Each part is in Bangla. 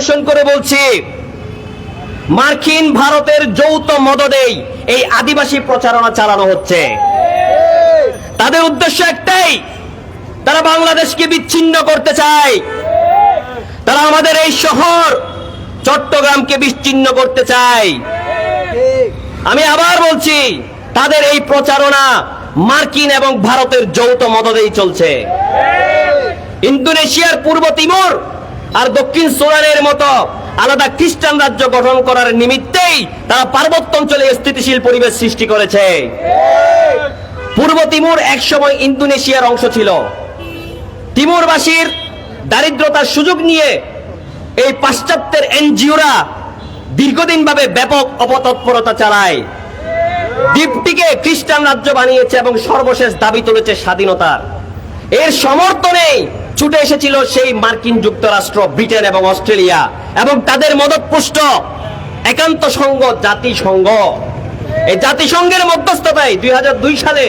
পরিদর্শন করে বলছি, মার্কিন ভারতের যৌথ মদদেই এই আদিবাসী প্রচারণা চালানো হচ্ছে। তাদের উদ্দেশ্য একটাই, তারা বাংলাদেশকে বিচ্ছিন্ন করতে চায়। তারা আমাদের এই শহর, চট্টগ্রামকে বিচ্ছিন্ন করতে চায়। আমি আবার বলছি, তাদের এই প্রচারণা মার্কিন এবং ভারতের যৌথ মদদেই চলছে। ইন্দোনেশিয়ার পূর্ব তিমুর আর দক্ষিণ সুদানের মতো আলাদা খ্রিস্টান রাজ্য গঠন করার নিমিত্তেই তারা পার্বত্য অঞ্চলে স্থিতিশীল পরিবেশ সৃষ্টি করেছে। পূর্ব তিমুর একসময় ইন্দোনেশিয়ার অংশ ছিল। তিমুরবাসীর দারিদ্রতার সুযোগ নিয়ে এই পাশ্চাত্যের এনজিওরা দীর্ঘদিনভাবে ব্যাপক অপতৎপরতা চালায়। দ্বীপটিকে খ্রিস্টান রাজ্য বানিয়েছে এবং সর্বশেষ দাবি তুলেছে স্বাধীনতার। এর সমর্থনে ছুটে এসেছিল সেই মার্কিন যুক্তরাষ্ট্র, ব্রিটেন এবং অস্ট্রেলিয়া এবং তাদের মদতপুষ্ট একান্ত সংঘ জাতিসংঘ। এই জাতিসংঘের মধ্যস্থতায় দুই হাজার দুই সালে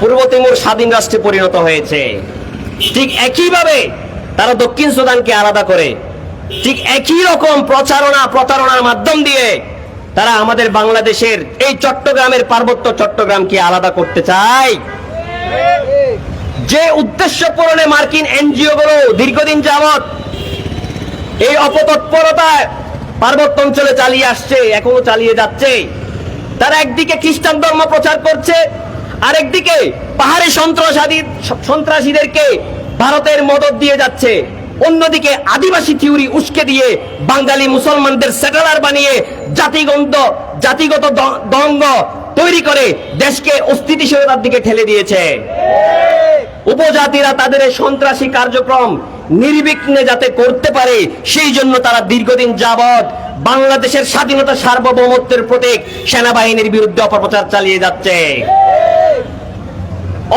পূর্ব তিমুর স্বাধীন রাষ্ট্রে পরিণত হয়েছে। ঠিক একইভাবে তারা দক্ষিণ সুদানকে আলাদা করে। ঠিক একই রকম প্রচারণা প্রতারণার মাধ্যম দিয়ে তারা আমাদের বাংলাদেশের এই চট্টগ্রামের পার্বত্য চট্টগ্রামকে আলাদা করতে চায়। যে উদ্দেশ্য পূরণে মার্কিন এনজিও গুলো দীর্ঘদিন যাবৎ এই অপতৎপরতায় পার্বত্য অঞ্চলে চালিয়ে আসছে, এখনও চালিয়ে যাচ্ছে। তারা একদিকে খ্রিস্টান ধর্ম প্রচার করছে, আরেকদিকে পাহাড়ি সন্ত্রাসাদী সন্ত্রাসীদেরকে ভারতের মদত দিয়ে যাচ্ছে। অন্যদিকে আদিবাসী থিওরি উস্কে দিয়ে বাঙালি মুসলমানদের সেটেলার বানিয়ে জাতিগন্ধ, জাতিগত দ- দ্বন্দ্ব তৈরি করে দেশকে অস্থিতিশীলতার দিকে ঠেলে দিয়েছে। উপজাতিরা তাদের সন্ত্রাসী কার্যক্রম নির্বিঘ্নে যাতে করতে পারে, সেই জন্য তারা দীর্ঘদিন যাবৎ বাংলাদেশের স্বাধীনতা সার্বভৌমত্বের প্রতীক সেনাবাহিনীর বিরুদ্ধে অপপ্রচার চালিয়ে যাচ্ছে।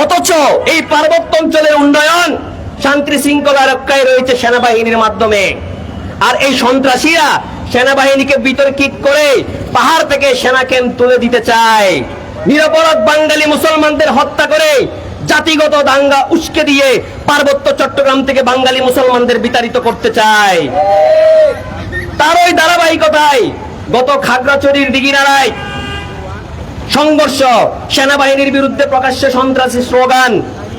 অথচ এই পার্বত্য অঞ্চলের উন্নয়ন শান্তি শৃঙ্খলা রক্ষায় রয়েছে সেনাবাহিনীর মাধ্যমে। আর এই সন্ত্রাসীরা সেনাবাহিনীকে বিতর্কিত করে পাহাড় থেকে সেনা ক্যাম্প তুলে দিতে চায়। নিরপরাধ বাঙালি মুসলমানদের হত্যা করে জাতিগত দাঙ্গা উস্কে দিয়ে পার্বত্য চট্টগ্রাম থেকে বাঙালি মুসলমানদের বিতাড়িত করতে চায়। তারই ধারাবাহিকতায় গত খাগড়াছড়ির দিঘিনারায় সংঘর্ষ, সেনাবাহিনীর বিরুদ্ধে প্রকাশ্যে সন্ত্রাসী স্লোগান,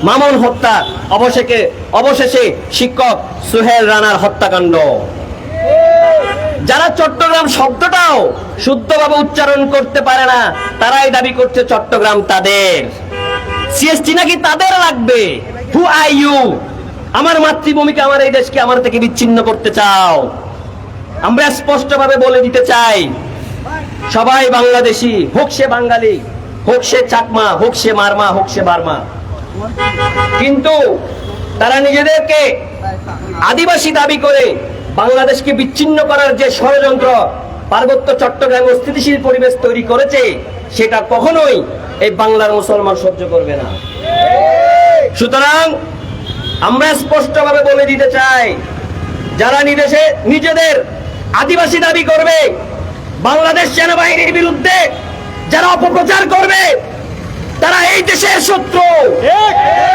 মামুন হত্যা, অবশেষে অবশেষে শিক্ষক সুহেল রানার হত্যাকাণ্ড। যারা চট্টগ্রাম শব্দটাও শুদ্ধভাবে উচ্চারণ করতে পারে না, তারাই দাবি করছে চট্টগ্রাম তাদের। সিএসটি নাকি তাদের লাগবে? হু আই ইউ আমার মাতৃভূমিকে আমার এই দেশকে আমার থেকে বিচ্ছিন্ন করতে চাও। আমরা স্পষ্টভাবে বলে দিতে চাই, সবাই বাংলাদেশি, হোক সে বাঙালি, হোক সে চাকমা, হোক সে মারমা, হোক সে বার্মা। কিন্তু তারা নিজেদেরকে আদিবাসী দাবি করে বাংলাদেশকে বিচ্ছিন্ন করার যে ষড়যন্ত্র পার্বত্য চট্টগ্রামে স্থিতিশীল পরিবেশ তৈরি করেছে, সেটা কখনোই এই বাংলার মুসলমান সহ্য করবে না। সুতরাং আমরা স্পষ্টভাবে বলে দিতে চাই, যারা নিদেশে নিজেদের আদিবাসী দাবি করবে, বাংলাদেশ সেনাবাহিনীর বিরুদ্ধে যারা অপপ্রচার করবে, তারা এই দেশের শত্রু।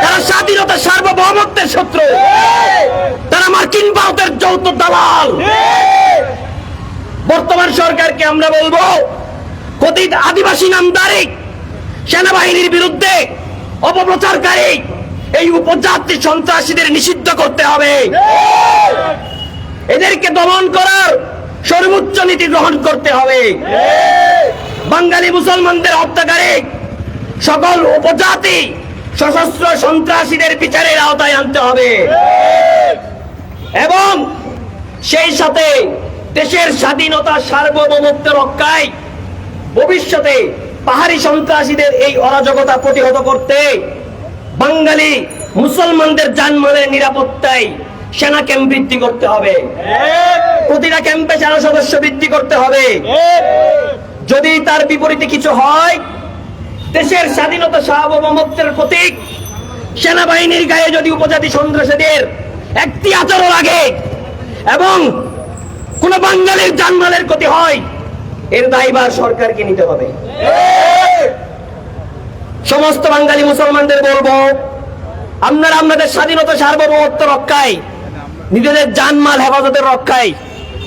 তারা স্বাধীনতা সার্বভৌমত্বের শত্রু। তারা মার্কিন ভারতের যৌথ দালাল। বর্তমান সরকারকে আমরা বলব, কথিত আদিবাসী নামদারি সেনাবাহিনীর বিরুদ্ধে অপপ্রচারকারী এই উপজাতি সন্ত্রাসীদের নিষিদ্ধ করতে হবে। এদেরকে দমন করার সর্বোচ্চ নীতি গ্রহণ করতে হবে। বাঙালি মুসলমানদের হত্যাকারী সকল উপজাতি সশস্ত্র সন্ত্রাসীদের বিচারের আওতায় আনতে হবে। এবং সেই সাথে দেশের স্বাধীনতা সার্বভৌমত্ব রক্ষায় ভবিষ্যতে পাহাড়ি সন্ত্রাসীদের এই অরাজকতা প্রতিহত করতে বাঙালি মুসলমানদের জানমালের নিরাপত্তায় সেনা ক্যাম্প বৃদ্ধি করতে হবে। প্রতিটা ক্যাম্পে সেনা সদস্য বৃদ্ধি করতে হবে। যদি তার বিপরীতে কিছু হয়, দেশের স্বাধীনতা সার্বভৌমত্বের প্রতীক সেনাবাহিনীর গায়ে যদি উপজাতি সন্ত্রাসীদের একটি আচরণ লাগে এবং কোন বাঙালির জানমালের ক্ষতি হয়, এর দায়ভার সরকারকে নিতে হবে। সমস্ত বাঙালি মুসলমানদের বলব, আপনারা আপনাদের স্বাধীনতা সার্বভৌমত্ব রক্ষায়, নিজেদের জানমাল হেফাজতের রক্ষায়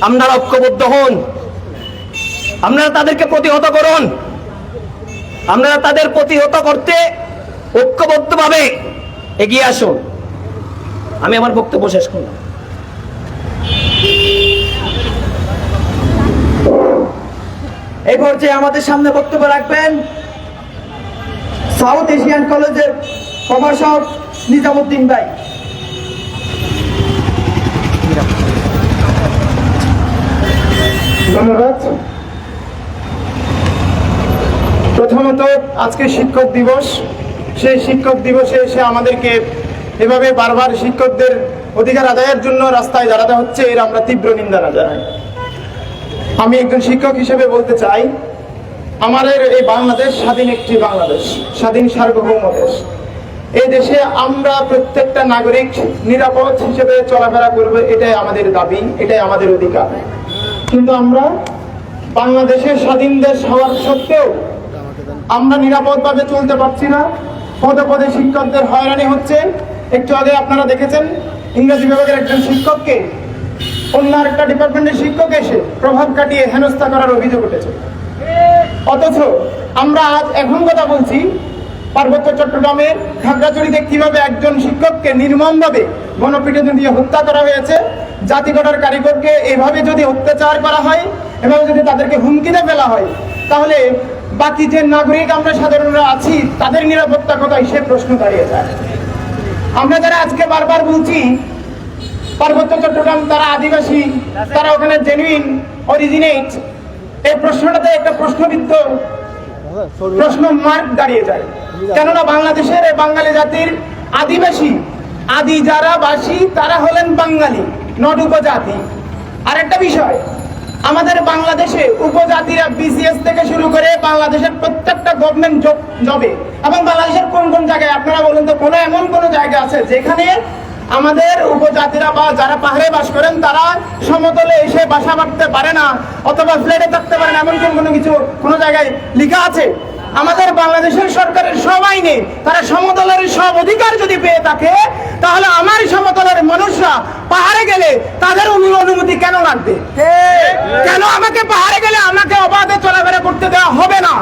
আপনারা ঐক্যবদ্ধ হন। আপনারা তাদেরকে প্রতিহত করুন। আপনারা তাদের প্রতিহত করতে ঐক্যবদ্ধভাবে এগিয়ে আসুন। আমি আমার বক্তব্য শেষ করলাম। এই পর্যায়ে আমাদের সামনে বক্তব্য রাখবেন সাউথ এশিয়ান কলেজের প্রভাষক নিজামুদ্দিন ভাই। ধন্যবাদ। প্রথমত, আজকে শিক্ষক দিবস। সেই শিক্ষক দিবসে এসে আমাদেরকে এভাবে বারবার শিক্ষকদের অধিকার আদায়ের জন্য রাস্তায় দাঁড়াতে হচ্ছে, এর আমরা তীব্র নিন্দা জানাই। আমি একজন শিক্ষক হিসেবে বলতে চাই, আমাদের এই বাংলাদেশ স্বাধীন একটি বাংলাদেশ, স্বাধীন সার্বভৌম দেশ। এই দেশে আমরা প্রত্যেকটা নাগরিক নিরাপদ হিসেবে চলাফেরা করবে, এটাই আমাদের দাবি, এটাই আমাদের অধিকার। কিন্তু আমরা বাংলাদেশের স্বাধীন দেশ হওয়ার সত্ত্বেও আমরা নিরাপদভাবে চলতে পারছি না। পদে পদে শিক্ষকদের হয়রানি হচ্ছে। একটু আগে আপনারা দেখেছেন, ইংরেজি বিভাগের একজন শিক্ষককে অন্য আরেকটা ডিপার্টমেন্টের শিক্ষক এসে প্রভাব কাটিয়ে হেনস্থা করার অভিযোগ উঠেছে। অথচ আমরা আজ এখন কথা বলছি, পার্বত্য চট্টগ্রামের খাগড়াছড়িতে কীভাবে একজন শিক্ষককে নির্মমভাবে গণপিটুনি দিয়ে হত্যা করা হয়েছে, জাতি গঠনের কারিগরকে এভাবে যদি অত্যাচার করা হয়, এভাবে যদি তাদেরকে হুমকিতে ফেলা হয়, তাহলে বাকি যে নাগরিক আমরা সাধারণরা আছি, তাদের নিরাপত্তা কোথায়? সে প্রশ্ন দাঁড়িয়ে যায়। আমরা যারা আজকে বারবার বলছি পার্বত্য চট্টগ্রাম, তারা আদিবাসী, তারা ওখানে জেনুইন অরিজিনেট এই প্রশ্নটাতে একটা প্রশ্নবিদ্ধ প্রশ্ন মার্ক দাঁড়িয়ে যায়। কেননা বাংলাদেশের এই বাঙালি জাতির আদিবাসী, আদি যারা বাসী, তারা হলেন বাঙালি নট উপজাতি। আরেকটা বিষয়, আমাদের বাংলাদেশে উপজাতিরা বিসিএস থেকে শুরু করে বাংলাদেশের প্রত্যেকটা গভর্নমেন্ট জবে এবং বাংলাদেশের কোন কোন জায়গায়, আপনারা বলুন তো, কোনো এমন কোনো জায়গা আছে যেখানে আমাদের উপজাতিরা বা যারা পাহাড়ে বাস করেন, তারা সমতলে এসে বাসা বাঁধতে পারে না অথবা ফ্ল্যাটে থাকতে পারে না এমন কোনো কিছু কোনো জায়গায় লেখা আছে। আমাদের বাংলাদেশের সরকারের সব আইনে তারা সমতলের সব অধিকার যদি পেয়ে থাকে, তাহলে আমার সমতলের মানুষরা পাহাড়ে গেলে তাদের অনু- অনুমতি কেন লাগবে? কেন আমাকে পাহাড়ে গেলে আমাকে অবাধে চলাফেরা করতে দেওয়া হবে না?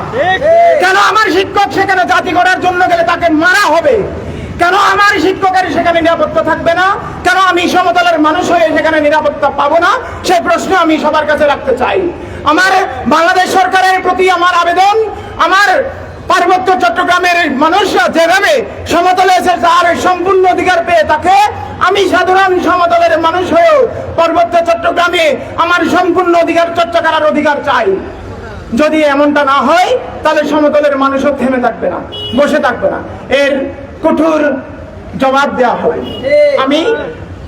কেন আমার শিক্ষক সেখানে জাতি করার জন্য গেলে তাকে মারা হবে? কেন আমার শিক্ষকের সেখানে নিরাপত্তা থাকবে না? কেন আমি সমতলের মানুষ হয়ে সেখানে নিরাপত্তা পাবো না? সেই প্রশ্ন আমি সবার কাছে রাখতে চাই। আমার বাংলাদেশ সরকারের প্রতি আমার আবেদন, আমার পার্বত্য চট্টগ্রামের মানুষরা যেভাবে সমতলে এসে তার সম্পূর্ণ অধিকার পেয়ে থাকে, আমি সাধারণ সমতলের মানুষ হয়েও পার্বত্য চট্টগ্রামে আমার সম্পূর্ণ অধিকার, চর্চা করার অধিকার চাই। যদি এমনটা না হয়, তাহলে সমতলের মানুষও থেমে থাকবে না, বসে থাকবে না। এর কঠোর জবাব দেওয়া হবে। আমি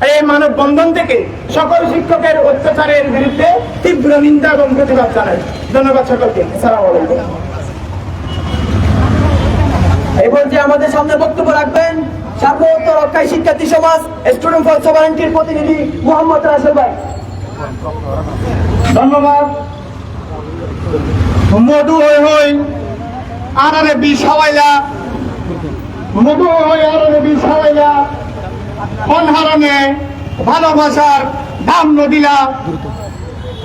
এই মানব বন্ধন থেকে সকল শিক্ষকের অত্যাচারের বিরুদ্ধে তীব্র নিন্দা এবং প্রতিবাদ জানাই। ধন্যবাদ সকলকে। সালাম আলাইকুম। এই পর্যায়ে আমাদের সামনে বক্তব্য রাখবেন সার্বভৌমত্ব রক্ষায় শিক্ষার্থী সমাজ স্টুডেন্ট ফর সভারেন্টির প্রতিনিধি মোহাম্মদ রাসেল ভাই। ধন্যবাদ। মধু হই হই আনারে বিষ হাওয়াইলা অনহারণে ভালোবাসার দাম নদিলা।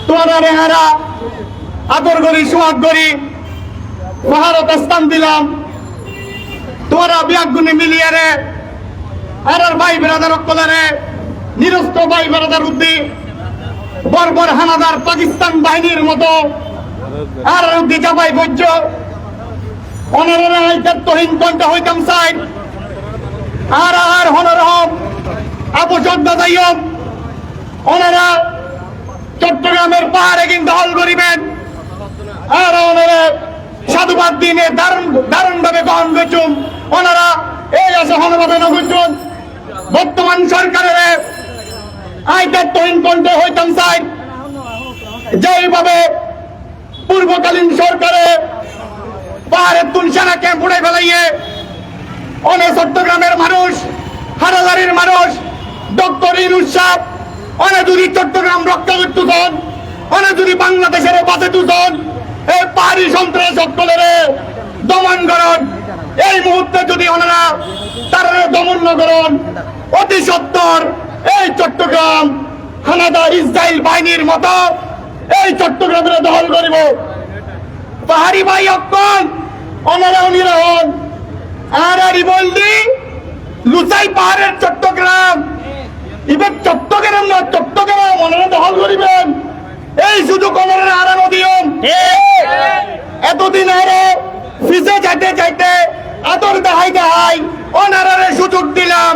তোরা রেহারা আদর করি, সোহাগ করি, মহারত স্থান দিলাম। তোরা বিয়াগুনি মিলিয়ে রে আর ভাই বেড়াদার অক্কলারে নিরস্ত ভাই বেড়াদার উদ্দি বর্বর হানাদার পাকিস্তান বাহিনীর মতো। আর দিকা ভাই বৈজ্য হইতাম আর আর চট্টগ্রামের পাহাড়ে কিন্তু হল করিবেন আর ওনারা সাধুবাদ দিনে দারুণ দারুণ ভাবে গ্রহণ করছুন ওনারা এই আছে হনবাদন করছুন বর্তমান সরকারের হইতাম চাই যেইভাবে পূর্বকালীন সরকারে পাহাড়ের তুলসানা ক্যাম্প উড়ে ফেলাইয়ে অনেক চট্টগ্রামের মানুষ হারাদারির মানুষ, ডক্টর ইনুসাব অনেক যদি চট্টগ্রাম রক্ষা করতেছেন অনেক যদি বাংলাদেশের বাঁচে তুলছেন এই পাহাড়ি সন্ত্রাস সকলের দমন করন। এই মুহূর্তে যদি ওনারা তারা দমন না করেন, অতি সত্তর, এই চট্টগ্রাম হানাদার ইসরায়েল বাহিনীর মতো এই চট্টগ্রামের দখল করিব। পাহাড়ি ভাই অক্কল অনারাও নিরহন আর আরি বললি লুচাই পাহাড়ের চট্টগ্রাম। এবার চট্টগ্রাম না, চট্টগ্রাম, অনারা দখল করিবেন। এই সুযোগ অনারা আরানো দিয়ন এতদিন আরও ফিসে যাইতে যাইতে আদর দেখাই দেখাই অনারারে সুযোগ দিলাম।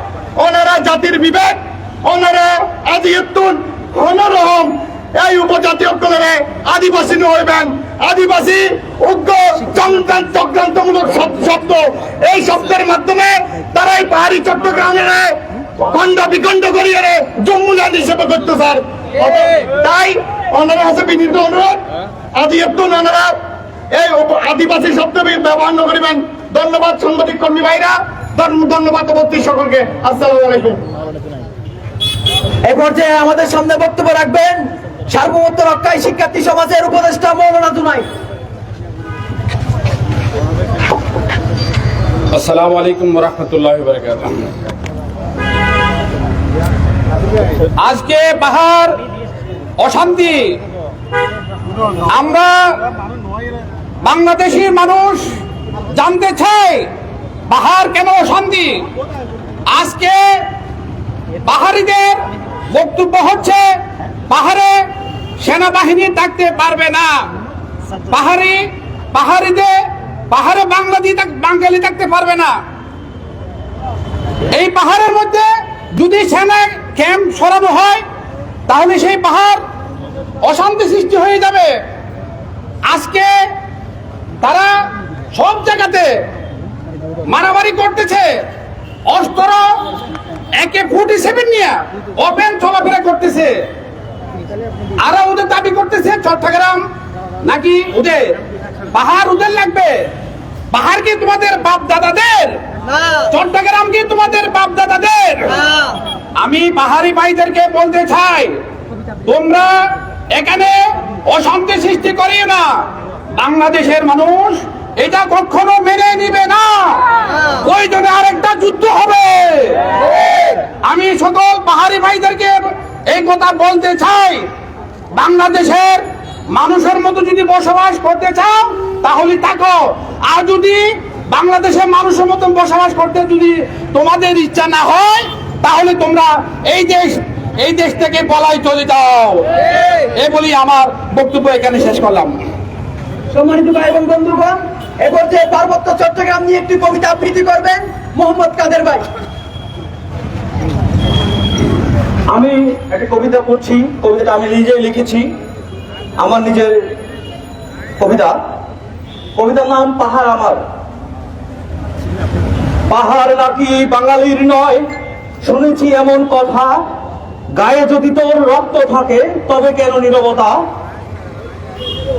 ওনারা জাতির বিবেক ওনারা আদি উত্তুন অনরহম। এই উপজাতি অঞ্চলের আদিবাসী হইবেন আদিবাসী উগ্র চক্রান্ত চক্রান্তমূলক শব- শব্দ। এই শব্দের মাধ্যমে তারা এই পাহাড়ি চট্টগ্রামের খণ্ড বিখণ্ড করিয়ে রে জম্মুজান হিসেবে করতে, স্যার। তাই ওনারা আছে বিনীত অনুরোধ। আদি উত্তুন ওনারা এই আদিবাসী শব্দ ব্যবহার করিবেন। ধন্যবাদ সাংবাদিক কর্মী ভাইরা। ধন্যবাদ উপস্থিত সকলকে। আসসালামু আলাইকুম। এই পর্যায়ে আমাদের সামনে বক্তব্য রাখবেন সার্বভৌমত্ব রক্ষায় শিক্ষার্থী সমাজের উপদেষ্টা মৌলানা দুনাই আসসালামু আলাইকুম রহমতুল্লাহ আজকে পাহাড় অশান্তি। আমরা বাংলাদেশি মানুষ জানতে চাই পাহাড় কেন অশান্তি? আজকে পাহাড়িদের বক্তব্য হচ্ছে পাহাড়ে সেনাবাহিনী থাকতে পারবে না। পাহাড়ি পাহাড়িতে পাহাড়ে বাংলাদেশ বাঙালি থাকতে পারবে না। এই পাহাড়ের মধ্যে যদি সেনা ক্যাম্প সরানো হয়, তাহলে সেই পাহাড় অশান্তি সৃষ্টি হয়ে যাবে। আজকে তারা মারামারি করতেছে। অস্ত্র একে ফুটি সেভেন নিয়ে ওপেন চলাফেরা করতেছে। আর ওদের দাবি করতেছে চট্টগ্রাম নাকি ওদের? পাহাড় ওদের লাগবে। পাহাড় কি তোমাদের বাপ দাদাদের চট্টগ্রাম কি তোমাদের বাপ দাদাদের আমি পাহাড়ি ভাইদেরকে বলতে চাই তোমরা এখানে অশান্তি সৃষ্টি করিও না। বাংলাদেশের মানুষ এটা কখনো মেনে নিবে না। ওই জন্য আরেকটা যুদ্ধ হবে। আমি সকল পাহাড়ি ভাইদেরকে এই কথা বলতে চাই। বাংলাদেশের মানুষের মতো যদি বসবাস করতে চাও তাহলে তাকো। আর যদি বাংলাদেশের মানুষের মতো বসবাস করতে যদি তোমাদের ইচ্ছা না হয় তাহলে তোমরা এই দেশ এই দেশ থেকে পলাই চলে যাও। এই। বলি আমার বক্তব্য এখানে শেষ করলাম। সম্মানিত ভাই এবং বন্ধুগণ এ পর্যায়ে পার্বত্য চট্টগ্রাম নিয়ে একটি কবিতা আবৃত্তি করবেন মোহাম্মদ কাদের ভাই। আমি একটা কবিতা পড়ছি, কবিতাটা আমি নিজেই লিখেছি, আমার নিজের কবিতা। কবিতার নাম পাহাড় আমার। পাহাড় নাকি বাঙালির নয়, শুনেছি এমন কথা। গায়ে যদি তোর রক্ত থাকে, তবে কেন নীরবতা?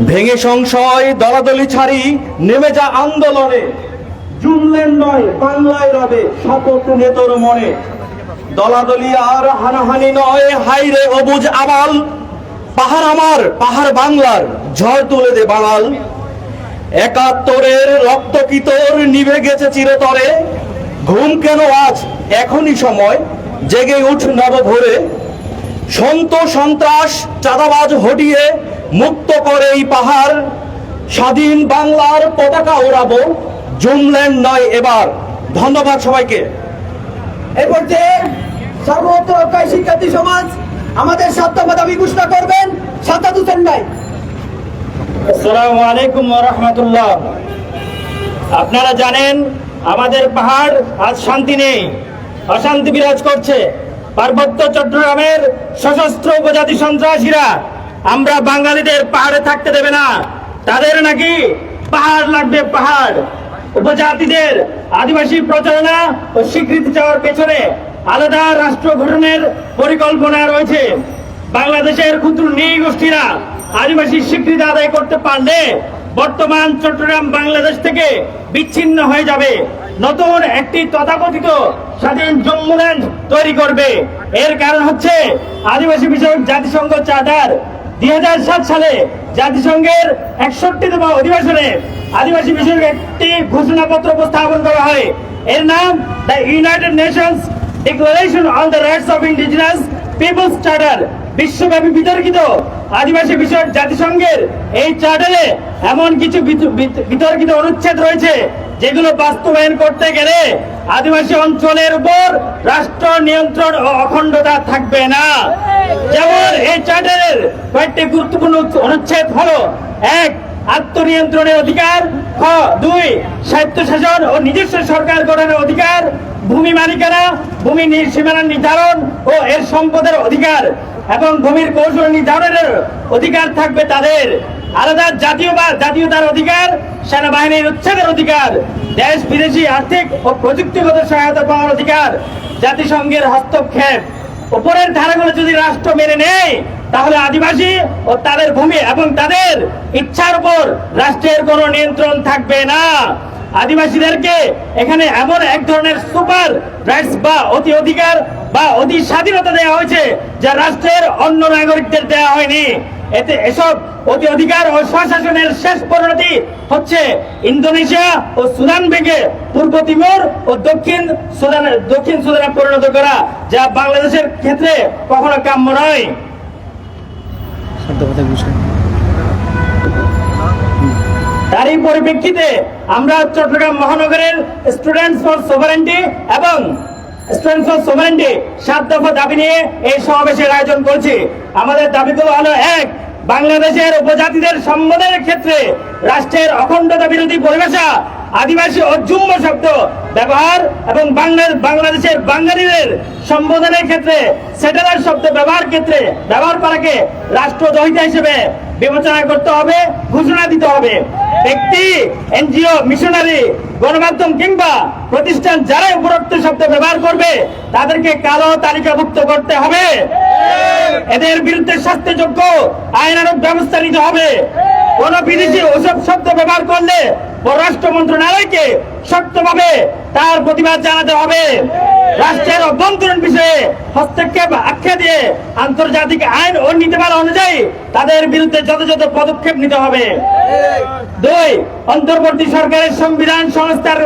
ভেঙে সংশয়, দলাদলি ছাড়ি, নেমে যা আন্দোলনে। জুমলেন নয়, বাংলায় রবে, শপথ নেতর মনে। দলাদলি আর হানাহানি নয় হাইরে অবুজ আবাল পাহাড় আমার, পাহাড় বাংলার, ঝড় তুলে দে বাঙাল। একাত্তরের রক্ত কি তোর, নিভে গেছে চিরতরে। ঘুম কেন আজ? এখনই সময়। জেগে উঠ নব ভোরে সন্ত সন্ত্রাস চাঁদাবাজ হটিয়ে মুক্ত করে এই পাহাড়। স্বাধীন বাংলার পতাকা ওড়াবো জুমল্যান্ড নয় এবার। ধন্যবাদ সবাইকে। এ পর্যায়ে সার্বভৌমত্ব রক্ষায় শিক্ষার্থী সমাজ আমাদের সাধ্যমা দাবি ঘোষণা করবেন সাতাদ হোসেন ভাই। আসসালামু আলাইকুম রহমতুল্লাহ। আপনারা জানেন আমাদের পাহাড় আজ শান্তি নেই অশান্তি বিরাজ করছে। পার্বত্য চট্টগ্রামের সশস্ত্র উপজাতি সন্ত্রাসীরা আমরা বাঙালিদের পাহাড়ে থাকতে দেবে না। তাদের নাকি পাহাড় লাগবে পাহাড়। উপজাতিদের আদিবাসী প্রচারণা ও স্বীকৃতি চাওয়ার পেছনে আলাদা রাষ্ট্র গঠনের পরিকল্পনা রয়েছে। বাংলাদেশের ক্ষুদ্র নৃ গোষ্ঠীরা আদিবাসী স্বীকৃতি আদায় করতে পারলে বর্তমান চট্টগ্রাম বাংলাদেশ থেকে বিচ্ছিন্ন হয়ে যাবে। নতুন একটি তথাকথিত স্বাধীন জম্মুল্যান্ড তৈরি করবে। এর কারণ হচ্ছে আদিবাসী বিষয়ক জাতিসংঘ চার্টার দু হাজার সাত সালে জাতিসংঘের একষট্টিতম অধিবেশনে আদিবাসী বিষয়ক একটি ঘোষণাপত্র উপস্থাপন করা হয়। এর নাম the United Nations Declaration on the Rights of Indigenous Peoples charter বিশ্বব্যাপী বিতর্কিত আদিবাসী বিষয়ক জাতিসংঘের এই চার্টারে এমন কিছু বিত- বিত- বিতর্কিত অনুচ্ছেদ রয়েছে, যেগুলো বাস্তবায়ন করতে গেলে আদিবাসী অঞ্চলের উপর রাষ্ট্র নিয়ন্ত্রণ ও অখণ্ডতা থাকবে না। যেমন এই চার্টারের কয়েকটি গুরুত্বপূর্ণ অনুচ্ছেদ হলো, এক, আত্মনিয়ন্ত্রণের অধিকার, খ, দুই, স্বায়ত্তশাসন ও নিজস্ব সরকার গঠনের অধিকার, ভূমি মালিকানা, ভূমি সীমানা নির্ধারণ ও এর সম্পদের অধিকার। এবং ভূমির কৌশল নির্ধারণের অধিকার থাকবে তাদের। আলাদা জাতীয় বা জাতীয়তার অধিকার, সেনাবাহিনীর উচ্ছেদের অধিকার, দেশ বিদেশি আর্থিক ও প্রযুক্তিগত সহায়তা পাওয়ার অধিকার, জাতিসংঘের হস্তক্ষেপ। উপরের ধারাগুলো যদি রাষ্ট্র মেনে নেয়, তাহলে আদিবাসী ও তাদের ভূমি এবং তাদের ইচ্ছার উপর রাষ্ট্রের কোনো নিয়ন্ত্রণ থাকবে না। আদিবাসীদেরকে এখানে এমন এক ধরনের সুপার রাইটস বা অতি অধিকার বা অতি স্বাধীনতা দেওয়া হয়েছে যা রাষ্ট্রের অন্য নাগরিকদের দেওয়া হয়নি। এতে এসব অতি অধিকার ও স্বশাসনের শেষ পরিণতি হচ্ছে ইন্দোনেশিয়া ও সুদান বেগে পূর্ব তিমুর ও দক্ষিণ সুদানের দক্ষিণ সুদানে পরিণত করা, যা বাংলাদেশের ক্ষেত্রে কখনো কাম্য নয়। তারই পরিপ্রেক্ষিতে আমরা চট্টগ্রাম মহানগরের স্টুডেন্টস ফর সোভারেন্টি এবং স্টুডেন্টস ফর সোভারেন্টি সাত দফা দাবি নিয়ে এই সমাবেশের আয়োজন করছি। আমাদের দাবিগুলো হলো, এক, বাংলাদেশের উপজাতিদের সম্মানের ক্ষেত্রে রাষ্ট্রের অখণ্ডতা বিরোধী পরিভাষা আদিবাসী ও জুম্ম শব্দ ব্যবহার এবং বাংলাদেশের বাঙালিদের সম্বোধনের ক্ষেত্রে সেটেলার শব্দ ব্যবহার ক্ষেত্রে ব্যবহার করাকে রাষ্ট্রদ্রোহিতা হিসেবে বিবেচনা করতে হবে, ঘোষণা দিতে হবে। ব্যক্তি, এনজিও, মিশনারি, গণমাধ্যম কিংবা প্রতিষ্ঠান যারা উপরোক্ত শব্দ ব্যবহার করবে, তাদেরকে কালো তালিকাভুক্ত করতে হবে। এদের বিরুদ্ধে শাস্তিযোগ্য আইনানুক ব্যবস্থা নিতে হবে। কোন বিদেশি ওসব শব্দ ব্যবহার করলে পররাষ্ট্র মন্ত্রণালয়কে শক্তভাবে তার প্রতিবাদ জানাতে হবে। রাষ্ট্রের অভ্যন্তরীণ বিষয়ে হস্তক্ষেপ আখ্যা দিয়ে আন্তর্জাতিক আইন ও নীতিমালা অনুযায়ী তাদের বিরুদ্ধে যথাযথ পদক্ষেপ নিতে হবে। দুই, অন্তর্বর্তী সরকারের সংবিধান সংস্কার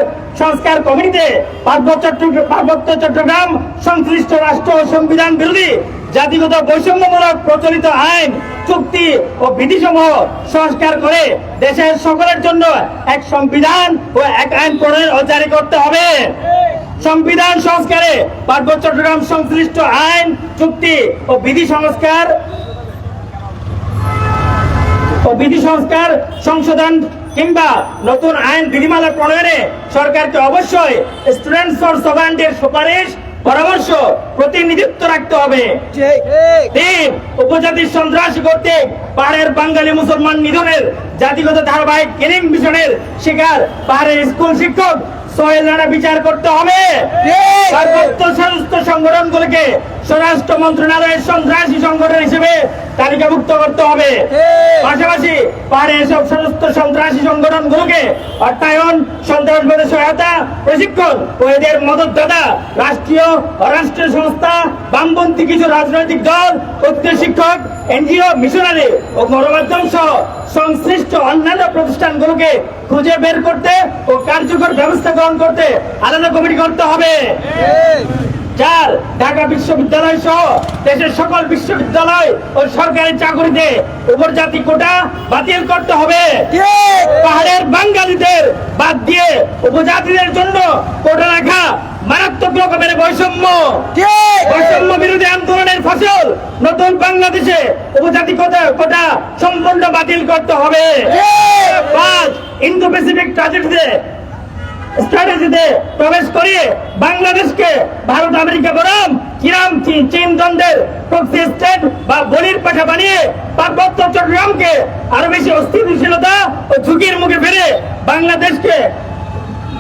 সংস্কার কমিটিতে পার্বত্য চট্টগ্রাম সংশ্লিষ্ট রাষ্ট্র ও সংবিধান বিরোধী জাতিগত বৈষম্যমূলক প্রচলিত আইন, চুক্তি ও বিধি বিধিসমূহ সংস্কার করে দেশের সকলের জন্য এক সংবিধান ও এক আইন প্রণয়ন ও জারি করতে হবে। সংবিধান সংস্কারে পার্বত্য চট্টগ্রাম সংশ্লিষ্ট আইন, চুক্তি ও বিধি সংস্কার ও বিধি সংস্কার সংশোধন কিংবা নতুন আইন বিধিমালা প্রণয়নে সরকারকে অবশ্যই স্টুডেন্টস ফর সভারেন্টির সুপারিশ পরামর্শ প্রতিনিধিত্ব রাখতে হবে। তিন উপজাতি সন্ত্রাসী করতে পাহাড়ের বাঙালি মুসলমান নিধনের জাতিগত ধারাবাহিক কিলিং মিশনের শিকার পাহাড়ের স্কুল শিক্ষক সোহেল বিচার করতে হবে। পার্বত্য সমস্ত সংগঠনগুলোকে স্বরাষ্ট্র মন্ত্রণালয়ের সন্ত্রাসী সংগঠন হিসেবে তালিকাভুক্ত করতে হবে। পাশাপাশি পাহাড়ে এসব সমস্ত সন্ত্রাসী সংগঠনগুলোকে অর্থায়ন সন্ত্রাসবাদী সহায়তা প্রশিক্ষণ ও এদের মদতদাতা রাষ্ট্রীয় অরাষ্ট্রীয় সংস্থা বামপন্থী কিছু রাজনৈতিক দল উচ্চ শিক্ষক এনজিও মিশনারি ও গণমাধ্যম সহ সংশ্লিষ্ট অন্যান্য প্রতিষ্ঠানগুলোকে খুঁজে বের করতে ও কার্যকর ব্যবস্থা গ্রহণ করতে আলাদা কমিটি করতে হবে। চার ঢাকা বিশ্ববিদ্যালয় সহ দেশের সকল বিশ্ববিদ্যালয় ও সরকারি চাকরিতে উপরজাতি কোটা বাতিল করতে হবে। পাহাড়ের বাঙালিদের বাদ দিয়ে উপজাতিদের জন্য কোটা রাখা মারাত্মক রকমের বৈষম্য। বৈষম্য বিরোধী আন্দোলনের ফসল নতুন বাংলাদেশে উপজাতি কোটা কোটা সম্পূর্ণ বাতিল করতে হবে। পাঁচ ইন্দো প্যাসিফিক ট্রাজেডিতে স্ট্র্যাটেজিতে প্রবেশ করিয়ে বাংলাদেশকে ভারত, আমেরিকা বরং কিরাম চীন- দ্বন্দ্বের প্রক্সি স্টেট বা বলির পাঠা বানিয়ে পার্বত্য চট্টগ্রামকে আরও বেশি অস্থিতিশীলতা ও ঝুঁকির মুখে ফেলে বাংলাদেশকে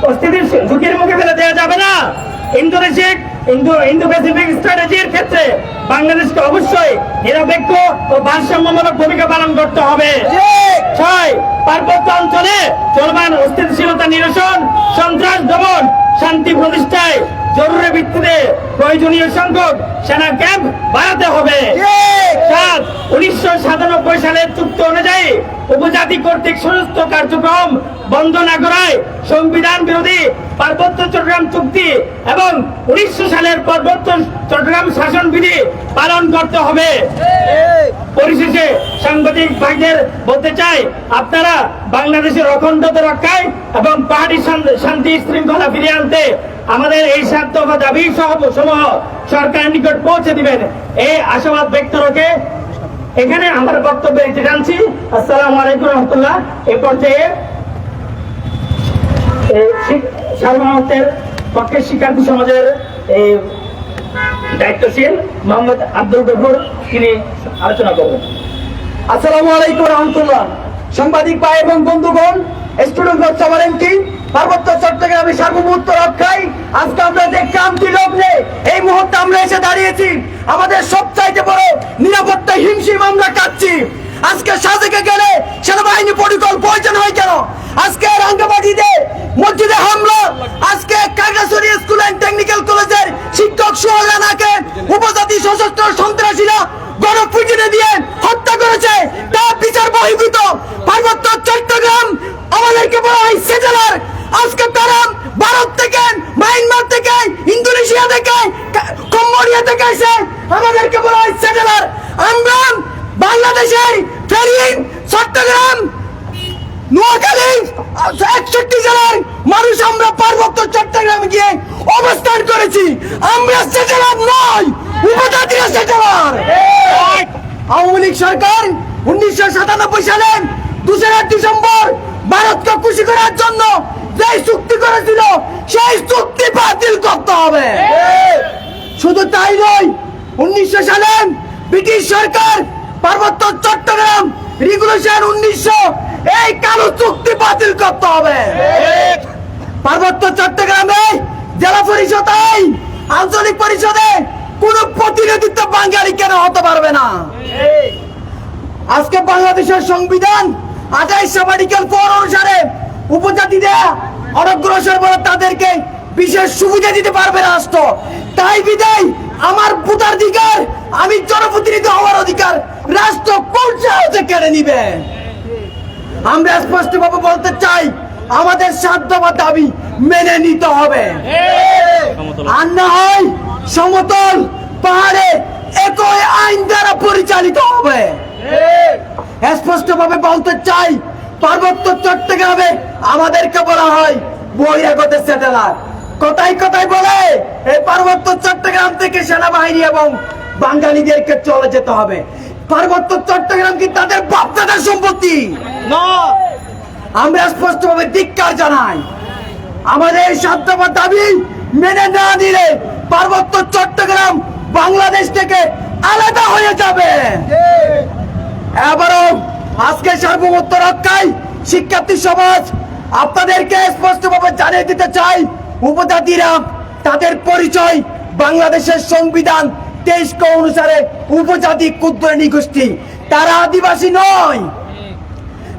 অস্থিতিশীল ঝুঁকির মুখে ফেলে দেওয়া যাবে না। ইন্দোনেশিয়া ইন্দো ইন্দো প্যাসিফিক স্ট্র্যাটেজির ক্ষেত্রে বাংলাদেশকে অবশ্যই নিরপেক্ষ ও ভারসাম্যমূলক ভূমিকা পালন করতে হবে। ছয়, পার্বত্য অঞ্চলে চলমান অস্থিতিশীলতা নিরসন, সন্ত্রাস দমন, শান্তি প্রতিষ্ঠায় জরুরি ভিত্তিতে প্রয়োজনীয় সংখ্যক সেনা ক্যাম্প বাড়াতে হবে। সাত উনিশশো সাতানব্বই সালের চুক্তি অনুযায়ী উপজাতি কর্তৃক সমস্ত কার্যক্রম বন্ধ না করায় সংবিধান বিরোধী পার্বত্য চট্টগ্রাম চুক্তি এবং উনিশশো সালের পার্বত্য চট্টগ্রাম শাসন বিধি পালন করতে হবে। পরিশেষে সাংবাদিক ভাইদের বলতে চাই আপনারা বাংলাদেশের অখণ্ডতা রক্ষায় এবং পাহাড়ি শান্তি শৃঙ্খলা ফিরিয়ে আনতে আমাদের এই সাত দফা দাবি সহ সমূহ সরকারের নিকট পৌঁছে দিবেন। এই আশাবাদ ব্যক্ত রেখে এখানে আমার বক্তব্য এতে জানছি। আসসালামু আলাইকুম রহমতুল্লাহ। এ পর্যায়ে সার্বভৌমত্বের পক্ষে শিক্ষার্থী সমাজের দায়িত্বশীল মোহাম্মদ আব্দুল গফুর, তিনি আলোচনা করবেন। আসসালামু আলাইকুম রহমতুল্লাহ। সাংবাদিক ভাই এবং বন্ধুগণ এই মুহূর্তে আমরা এসে দাঁড়িয়েছি, আমাদের সবচাইতে বড় নিরাপত্তা হিমশিম আমরা কাটছি আজকে সাজেকে গেলে সেনাবাহিনী প্রটোকল প্রয়োজন হয় কেন? আজকে রাঙ্গাবাড়িতে মসজিদে হামলা, আজকে কাগড়াছড়ি স্কুল অ্যান্ড টেকনিক্যাল কলেজের শিক্ষক সোহাগানাকে উপজাতি সশস্ত্র সন্ত্রাসীরা গণপিটুনি দিয়ে হত্যা করেছে তা বিচার বহির্ভূত পার্বত্য চট্টগ্রাম আমাদেরকে বলা হয় সেটেলার আজকে তারা ভারত থেকে মায়ানমার থেকে ইন্দোনেশিয়া থেকে কা- কম্বোডিয়া থেকে এসে আমাদেরকে বলা হয় সেটেলার আমরা বাংলাদেশের ফেরিং চট্টগ্রাম নোয়াখালী একষট্টি জেলার মানুষ আমরা পার্বত্য চট্টগ্রামে গিয়ে অবস্থান করেছি আমরা সেটেলার নয় উপজাতিরা সেটেলার আওয়ামী লীগ সরকার উনিশশো সাতানব্বই সালে দোসরা ডিসেম্বর ভারতকে খুশি করার জন্য যে চুক্তি করেছিল, সেই চুক্তি বাতিল করতে হবে। শুধু তাই নয়, উনিশশো সালে ব্রিটিশ সরকার পার্বত্য চট্টগ্রাম রেগুলেশন উনিশশো, এই কালো চুক্তি বাতিল করতে হবে। পার্বত্য চট্টগ্রামে জেলা পরিষদ আইন আঞ্চলিক পরিষদে কোন প্রতিনিধিত্ব বাঙালি কেন হতে পারবে না? আজকে বাংলাদেশের সংবিধান আঠাইশ সাবাডিক্যাল ফোর অনুসারে উপজাতিরা অনগ্রসর বলে তাদেরকে বিশেষ সুবিধা দিতে পারবে রাষ্ট্র। তাই বিদায়, আমার ভোটাধিকার আমি জনপ্রতিনিধি হওয়ার অধিকার, রাষ্ট্র কোন সাহসে কেড়ে নিবে? আমরা স্পষ্টভাবে বলতে চাই, আমাদের সাধ্য বা দাবি মেনে নিতে হবে। আর না হয় সমতল পাহাড়ে একই আইন দ্বারা পরিচালিত হবে। স্পষ্টভাবে বলতে চাই, পার্বত্য চট্টগ্রামে আমাদেরকে বলা হয় বহিরাগতের স্যাটেলার কথাই কথাই বলে? এই পার্বত্য চট্টগ্রাম থেকে সেনাবাহিনী এবং বাঙালিদেরকে চলে যেতে হবে। পার্বত্য চট্টগ্রাম কি তাদের বাপদাদার সম্পত্তি? আমরা স্পষ্টভাবে ধিক্কার জানাই। আমাদের এই সাধ্যবাদ দাবি মেনে না দিলে পার্বত্য চট্টগ্রাম বাংলাদেশ থেকে আলাদা হয়ে যাবে। এবারও আজকে সার্বভৌমত্ব রক্ষায় শিক্ষার্থী সমাজ আপনাদেরকে স্পষ্টভাবে জানিয়ে দিতে চাই, উপজাতিরা তাদের পরিচয় বাংলাদেশের সংবিধান তেইশ ক অনুসারে উপজাতি ক্ষুদ্র নিগোষ্ঠী। তারা আদিবাসী নয়।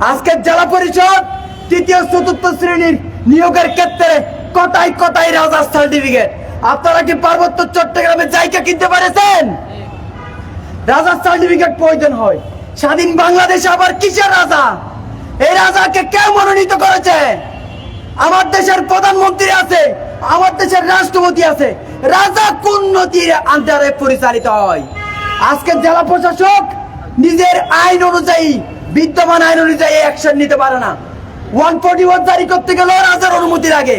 আজকে জেলা পরিষদ তৃতীয় চতুর্থ শ্রেণির নিয়োগের ক্ষেত্রে কথাই কথাই রাজার সার্টিফিকেট আপনারা কি পার্বত্য চট্টগ্রামে জায়গা কিনতে পারেছেন? রাজার সার্টিফিকেট প্রয়োজন হয়। স্বাধীন বাংলাদেশে আবার কিসের রাজা? এই রাজাকে কে মনোনীত করেছে? আমার দেশের প্রধানমন্ত্রী আছে, আমার দেশের রাষ্ট্রপতি আছে। রাজা কোন নদীর আন্ডারে পরিচালিত হয়? আজকে জেলা প্রশাসক নিজের আইন অনুযায়ী, বিদ্যমান আইন অনুযায়ী অ্যাকশন নিতে পারে না। ওয়ান ফোর্টি ওয়ান জারি করতে গেলেও রাজার অনুমতি লাগে।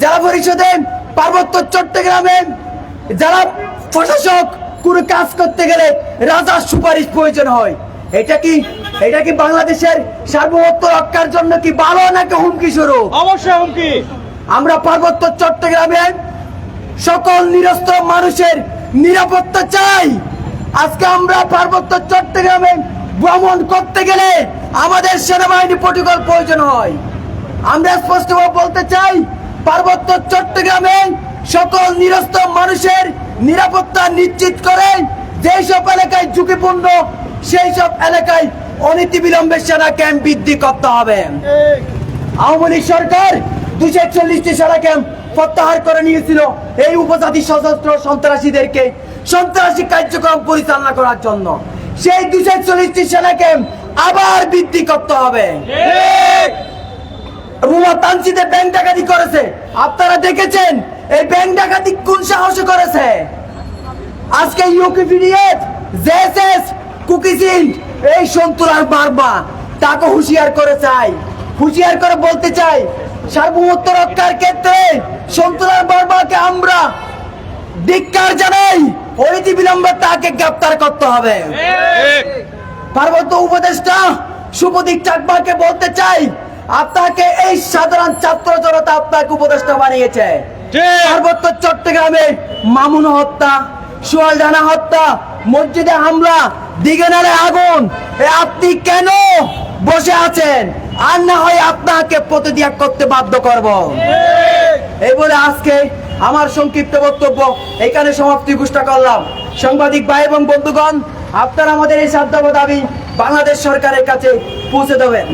জেলা পরিষদে পার্বত্য চট্টগ্রামে জেলা প্রশাসক কোন কাজ করতে গেলে রাজার সুপারিশ প্রয়োজন হয়। এটা কি? এটা কি বাংলাদেশের সার্বভৌমত্ব রক্ষার জন্য কি ভালো নাকি হুমকি শুরু অবশ্যই হুমকি। আমরা পার্বত্য চট্টগ্রামে সকল নিরস্ত্র মানুষের নিরাপত্তা চাই। আজকে আমরা পার্বত্য চট্টগ্রামে ভ্রমণ করতে গেলে আমাদের সেনাবাহিনী প্রটোকল প্রয়োজন হয়। আমরা স্পষ্টভাবে বলতে চাই পার্বত্য চট্টগ্রামে সকল নিরস্ত মানুষের নিরাপত্তা নিশ্চিত করে যেই সব এলাকায় ঝুঁকিপূর্ণ সেই সব এলাকায় অনীতি বিলম্বে সেনা ক্যাম্প বৃদ্ধি করতে হবে। আওয়ামী লীগ সরকার দুশো একচল্লিশটি সেনা ক্যাম্প প্রত্যাহার করে নিয়েছিল। এই উপজাতি সশস্ত্র সন্ত্রাসীদেরকে সন্ত্রাসী কার্যক্রম পরিচালনা করার জন্য। সেই দুশো একচল্লিশটি সেনা ক্যাম্প আবার বৃদ্ধি করতে হবে। রুমা তানসিতে ব্যাংক ডাকাতি করেছে। আপনারা দেখেছেন, এই ব্যাংক ডাকাতি কোন সাহসে করেছে? আজকে ইউকিপিডিএফ, জেএসএস কুকিজিন এই সন্তুলার বারবা। তাকে হুঁশিয়ার করে চাই। হুঁশিয়ার করে বলতে চাই সার্বভৌমত্ব রক্ষার ক্ষেত্রে সন্তুলার বারবাকে আমরা ধিক্কার জানাই। অনীতি বিলম্বে তাকে গ্রেপ্তার করতে হবে। পার্বত্য উপদেষ্টা সুপদীপ চাকমাকে বলতে চাই আপনাকে এই সাধারণ ছাত্র জনতা আপনাকে উপদেষ্টা বানিয়েছে। পার্বত্য চট্টগ্রামে মামুন হত্যা সোয়ালডানা হত্যা মসজিদে হামলা দিগেনারে আগুন। আপনি কেন বসে আছেন? আর না হয় আপনাকে প্রতিত্যাগ করতে বাধ্য করব। এই বলে আজকে আমার সংক্ষিপ্ত বক্তব্য এখানে সমাপ্তি ঘোষণা করলাম। সাংবাদিক ভাই এবং বন্ধুগণ, আপনারা আমাদের এই সাধ্যব দাবি বাংলাদেশ সরকারের কাছে পৌঁছে দেবেন।